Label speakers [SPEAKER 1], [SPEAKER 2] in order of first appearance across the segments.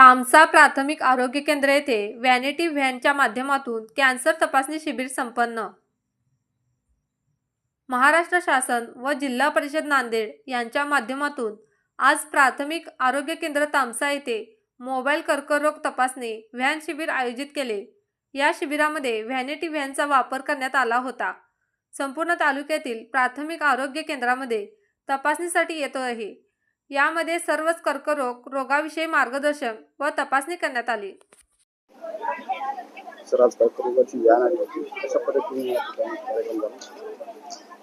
[SPEAKER 1] तामसा प्राथमिक आरोग्य केंद्र येथे व्हॅनिटी व्हॅनच्या माध्यमातून कॅन्सर तपासणी शिबिर संपन्न. महाराष्ट्र शासन व जिल्हा परिषद नांदेड यांच्या माध्यमातून आज प्राथमिक आरोग्य केंद्र तामसा येथे मोबाईल कर्करोग तपासणी व्हॅन शिबिर आयोजित केले. या शिबिरामध्ये व्हॅनिटी व्हॅनचा वापर करण्यात आला होता. संपूर्ण तालुक्यातील प्राथमिक आरोग्य केंद्रामध्ये तपासणीसाठी येतो आहे यामध्ये सर्वच कर्करोग रोगाविषयी मार्गदर्शन व तपासणी करण्यात आली.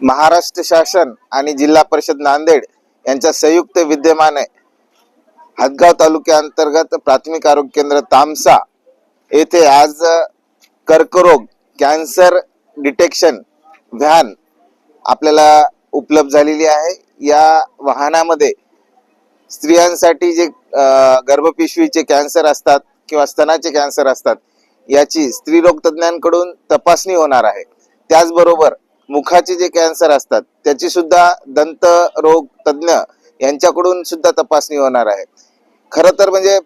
[SPEAKER 2] महाराष्ट्र शासन आणि जिल्हा परिषद नांदेड यांच्या संयुक्त विद्यमाने हदगाव तालुक्याअंतर्गत प्राथमिक आरोग्य केंद्र तामसा येथे आज कर्करोग कॅन्सर डिटेक्शन व्हॅन आपल्याला उपलब्ध झालेली आहे. या वाहनामध्ये स्त्रियांसाठी जे गर्भपिशवीचे कॅन्सर असतात किंवा स्तनाचे कॅन्सर असतात याची स्त्रीरोग तज्ज्ञांकडून तपासणी होणार आहे. त्याचबरोबर मुखाचे जे कॅन्सर असतात त्याची सुद्धा दंत रोग तज्ज्ञ यांच्याकडून सुद्धा तपासणी होणार आहे. खर तर म्हणजे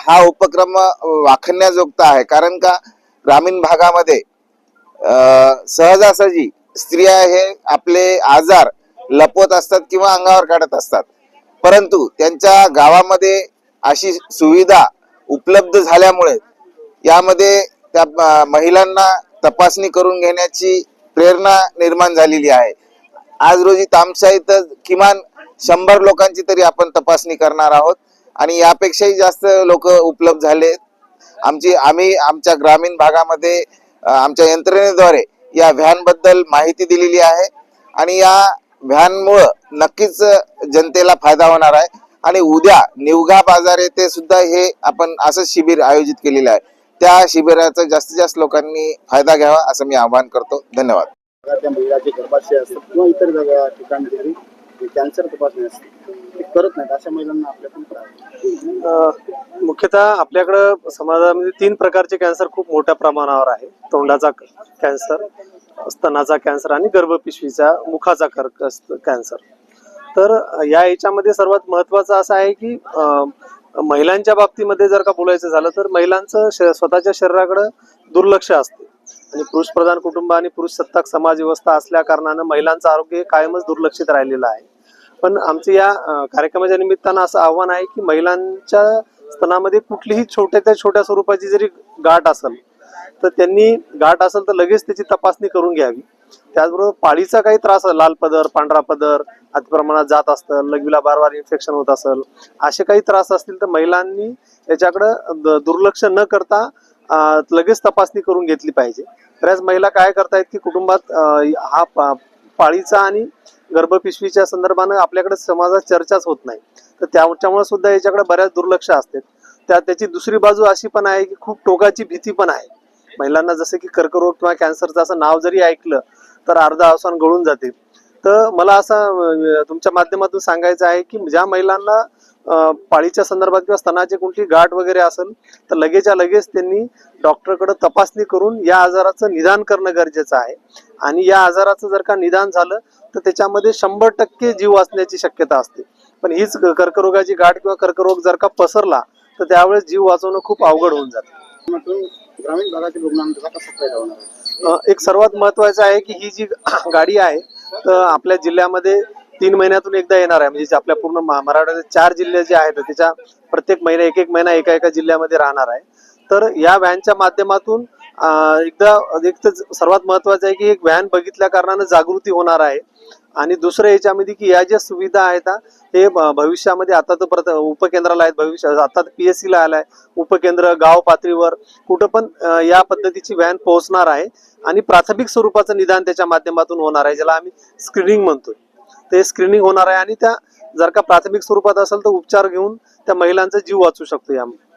[SPEAKER 2] हा उपक्रम वाखण्याजोगता आहे कारण का ग्रामीण भागामध्ये सहजासहजी स्त्रिया हे आपले आजार लपवत असतात किंवा अंगावर काढत असतात. परंतु त्यांच्या गावामध्ये अशी सुविधा उपलब्ध झाल्यामुळे यामध्ये त्या महिलांना तपासणी करून घेण्याची प्रेरणा निर्माण झालेली आहे. आज रोजी तामसा इथं किमान शंभर लोकांची तरी आपण तपासणी करणार आहोत आणि यापेक्षाही जास्त लोक उपलब्ध झाले आमची आम्ही आमच्या ग्रामीण भागामध्ये आमच्या यंत्रणेद्वारे या व्हॅनबद्दल माहिती दिलेली आहे आणि या व्हॅनमुळं नक्कीच जनतेला फायदा होणार आहे. आणि उद्या निवघा बाजार येथे सुद्धा हे आपण असं शिबिर आयोजित केलेलं आहे. त्या शिबिराचा जास्तीत जास्त लोकांनी फायदा घ्यावा असं मी आवाहन करतो. धन्यवाद.
[SPEAKER 3] त्या महिला जे गर्भाशय असतात किंवा इतर जागा ठिकाणी देखील जे कॅन्सर तपासणी असते ते करत नाहीत. अशा महिलांना आपल्याकडून करावं
[SPEAKER 4] अ, मुख्यतः आपल्याकडं समाजामध्ये तीन प्रकारचे कॅन्सर खूप मोठ्या प्रमाणावर आहे. तोंडाचा कॅन्सर स्तनाचा कॅन्सर आणि गर्भपिशवीचा मुखाचा कर्क कॅन्सर तर या याच्यामध्ये सर्वात महत्वाचं असं आहे की महिलांच्या बाबतीमध्ये जर का बोलायचं झालं तर महिलांचं श- स्वतःच्या शरीराकडे दुर्लक्ष असते. आणि पुरुष प्रधान कुटुंब आणि पुरुष सत्ताक समाज व्यवस्था असल्या कारणानं महिलांचं आरोग्य हे कायमच दुर्लक्षित राहिलेलं आहे. पण आमचं या कार्यक्रमाच्या निमित्तानं असं आव्हान आहे की महिलांच्या स्तनामध्ये कुठलीही छोट्या त्या छोट्या स्वरूपाची जरी गाठ असेल तर त्यांनी गाठ असेल तर लगेच त्याची तपासणी करून घ्यावी. त्याचबरोबर पाळीचा काही त्रास लाल पदर पांढरा पदर अति प्रमाणात जात असतं लघवीला बार इन्फेक्शन होत असेल असे काही त्रास असतील तर महिलांनी याच्याकडं द- दुर्लक्ष न करता लगेच तपासणी करून घेतली पाहिजे. बऱ्याच महिला काय करतायत की कुटुंबात हा पा- पाळीचा आणि गर्भपिशवीच्या संदर्भानं आपल्याकडे समाजात चर्चाच होत नाही. तर त्याच्यामुळे सुद्धा याच्याकडे बऱ्याच दुर्लक्ष असते त्या त्याची दुसरी बाजू अशी पण आहे की खूप टोकाची भीती पण आहे. महिलांना जसं की कर्करोग किंवा कॅन्सरचं असं नाव जरी ऐकलं तर अर्धा आसन गळून जाते. तर मला असं तुमच्या माध्यमातून सांगायचं आहे की ज्या महिलांना पाळीच्या संदर्भात किंवा स्तनाची कोणती गाठ वगैरे असेल तर लगेचच्या लगेच त्यांनी डॉक्टरकडे तपासणी करून या आजाराचं निदान करणं गरजेचं आहे. आणि या आजाराचं जर का निदान झालं तर त्याच्यामध्ये शंभर टक्के जीव वाचण्याची शक्यता असते. पण हीच कर्करोगाची गाठ किंवा कर्करोग जर का पसरला तर त्यावेळेस जीव वाचवणं खूप अवघड होऊन जातं.
[SPEAKER 3] ग्रामीण भागातील कसा फायदा होणार
[SPEAKER 4] एक सर्वात महत्वाचं आहे की ही जी गाडी आहे तर आपल्या जिल्ह्यामध्ये तीन महिन्यातून एकदा येणार आहे. म्हणजे जे आपल्या पूर्ण महा- मराठवाड्याचे चार जिल्हे जे आहेत त्याच्या प्रत्येक महिना एक एक महिना एका एका जिल्ह्यामध्ये राहणार आहे. तर या व्हॅनच्या माध्यमातून एकदा एक तर सर्वात महत्वाचं आहे की एक व्हॅन बघितल्या कारणानं जागृती होणार आहे. आणि दुसरं याच्यामध्ये की या ज्या सुविधा आहेत हे भविष्यामध्ये आता तर प्रत उपकेंद्राला आहेत भविष्य आता पी एस सीला आलाय. उपकेंद्र गाव पातळीवर कुठं पण या पद्धतीची व्हॅन पोहोचणार आहे. आणि प्राथमिक स्वरूपाचं निदान त्याच्या माध्यमातून होणार आहे ज्याला आम्ही स्क्रीनिंग म्हणतोय. ते स्क्रीनिंग होणार आहे आणि त्या जर का प्राथमिक स्वरूपात असेल तर उपचार घेऊन त्या महिलांचा जीव वाचू शकतो यामध्ये.